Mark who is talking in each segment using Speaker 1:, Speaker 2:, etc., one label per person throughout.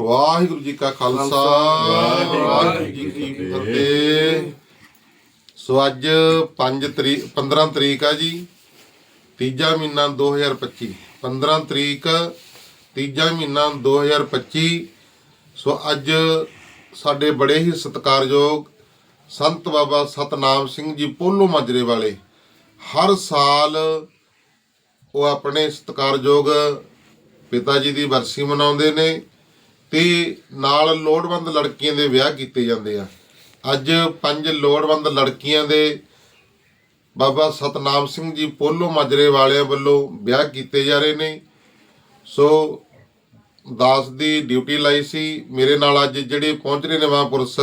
Speaker 1: ਵਾਹਿਗੁਰੂ ਜੀ ਕਾ ਖਾਲਸਾ ਵਾਹਿਗੁਰੂ ਜੀ ਕੀ ਫਤਿਹ। ਸੋ ਅੱਜ 5 ਤਰੀਕ 15 ਤਰੀਕ ਆ ਜੀ ਤੀਜਾ ਮਹੀਨਾ 2025 15 ਤਰੀਕ ਤੀਜਾ ਮਹੀਨਾ 2025 ਸੋ ਅੱਜ ਸਾਡੇ ਬੜੇ ਹੀ ਸਤਿਕਾਰਯੋਗ ਸੰਤ ਬਾਬਾ ਸਤਨਾਮ ਸਿੰਘ ਜੀ ਪੋਲੋ ਮਾਜਰੇ ਵਾਲੇ ਹਰ ਸਾਲ ਉਹ ਆਪਣੇ ਸਤਿਕਾਰਯੋਗ ਪਿਤਾ ਜੀ ਦੀ ਵਰਸੀ ਮਨਾਉਂਦੇ ਨੇ। ਤੇ ਨਾਲ ਲੋੜਵੰਦ ਲੜਕੀਆਂ ਦੇ ਵਿਆਹ ਕੀਤੇ ਜਾਂਦੇ ਆ। ਅੱਜ ਪੰਜ ਲੋੜਵੰਦ ਲੜਕੀਆਂ ਦੇ ਬਾਬਾ ਸਤਨਾਮ ਸਿੰਘ ਜੀ ਪੋਲੋ ਮਾਜਰੇ ਵਾਲਿਆਂ ਵੱਲੋਂ ਵਿਆਹ ਕੀਤੇ ਜਾ ਰਹੇ ਨੇ। ਸੋ ਦਾਸ ਦੀ ਡਿਊਟੀ ਲਾਈ ਸੀ। ਮੇਰੇ ਨਾਲ ਅੱਜ ਜਿਹੜੇ ਪਹੁੰਚ ਰਹੇ ਨੇ ਮਹਾਂਪੁਰਸ਼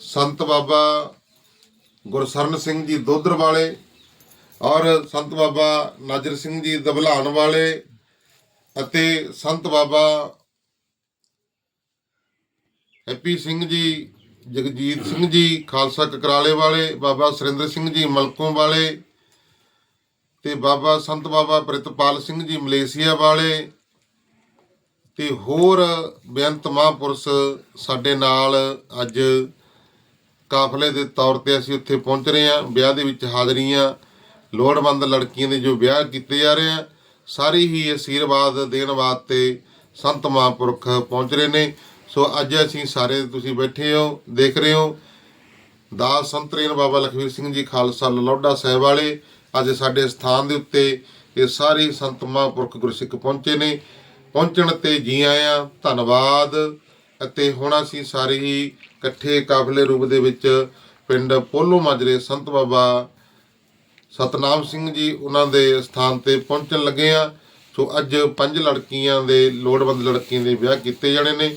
Speaker 1: ਸੰਤ ਬਾਬਾ ਗੁਰਸਰਨ ਸਿੰਘ ਜੀ ਦੋਦਰ ਵਾਲੇ ਔਰ ਸੰਤ ਬਾਬਾ ਨਾਜਰ ਸਿੰਘ ਜੀ ਦਬਲਾਨ ਵਾਲੇ ਅਤੇ ਸੰਤ ਬਾਬਾ ਹੈਪੀ ਸਿੰਘ ਜੀ, ਜਗਜੀਤ ਸਿੰਘ ਜੀ, ਖਾਲਸਾ ਕਕਰਾਲੇ ਵਾਲੇ, ਬਾਬਾ ਸੁਰਿੰਦਰ ਸਿੰਘ ਜੀ, ਮਲਕੋਂ ਵਾਲੇ ਤੇ ਬਾਬਾ ਸੰਤ ਬਾਬਾ ਪ੍ਰਿਤਪਾਲ ਸਿੰਘ ਜੀ, ਮਲੇਸ਼ੀਆ ਵਾਲੇ ਤੇ ਹੋਰ ਬੇਅੰਤ ਮਹਾਂਪੁਰਸ਼ ਸਾਡੇ ਨਾਲ ਅੱਜ ਕਾਫਲੇ ਦੇ ਤੌਰ ਤੇ ਅਸੀਂ ਉੱਥੇ ਪਹੁੰਚ ਰਹੇ ਹਾਂ, ਵਿਆਹ ਦੇ ਵਿੱਚ ਹਾਜ਼ਰੀਆਂ ਲੋੜਵੰਦ ਲੜਕੀਆਂ ਦੇ ਜੋ ਵਿਆਹ ਕੀਤੇ ਜਾ ਰਹੇ ਆ, ਸਾਰੇ ਹੀ ਅਸ਼ੀਰਵਾਦ ਦੇਣ ਵਾਸਤੇ ਸੰਤ ਮਹਾਂਪੁਰਖ ਪਹੁੰਚ ਰਹੇ ਨੇ। ਸੋ ਅੱਜ ਅਸੀਂ ਸਾਰੇ ਤੁਸੀਂ ਬੈਠੇ ਹੋ, ਦੇਖ ਰਹੇ ਹੋ। ਦਾਸ ਸੰਤਰੇਨ ਬਾਬਾ ਲਖਵੀਰ ਸਿੰਘ ਜੀ ਖਾਲਸਾ ਲਲੋਡਾ ਸਾਹਿਬ ਵਾਲੇ, ਅੱਜ ਸਾਡੇ ਸਥਾਨ ਦੇ ਉੱਤੇ ਇਹ ਸਾਰੇ ਸੰਤ ਮਹਾਂਪੁਰਖ ਗੁਰਸਿੱਖ ਪਹੁੰਚੇ ਨੇ। ਪਹੁੰਚਣ ਤੇ ਜੀ ਆਇਆਂ, ਧੰਨਵਾਦ। ਅਤੇ ਹੁਣ ਅਸੀਂ ਸਾਰੇ ਹੀ ਇਕੱਠੇ ਕਾਫਲੇ ਰੂਪ ਦੇ ਵਿੱਚ ਪਿੰਡ ਪੋਲੋ ਮਾਜਰੇ ਸੰਤ ਬਾਬਾ ਸਤਨਾਮ ਸਿੰਘ ਜੀ ਉਹਨਾਂ ਦੇ ਸਥਾਨ ਤੇ ਪਹੁੰਚਣ ਲੱਗੇ ਆ ਸੋ ਅੱਜ ਪੰਜ ਲੜਕੀਆਂ ਦੇ, ਲੋੜਵੰਦ ਲੜਕੀਆਂ ਦੇ ਵਿਆਹ ਕੀਤੇ ਜਾਣੇ ਨੇ।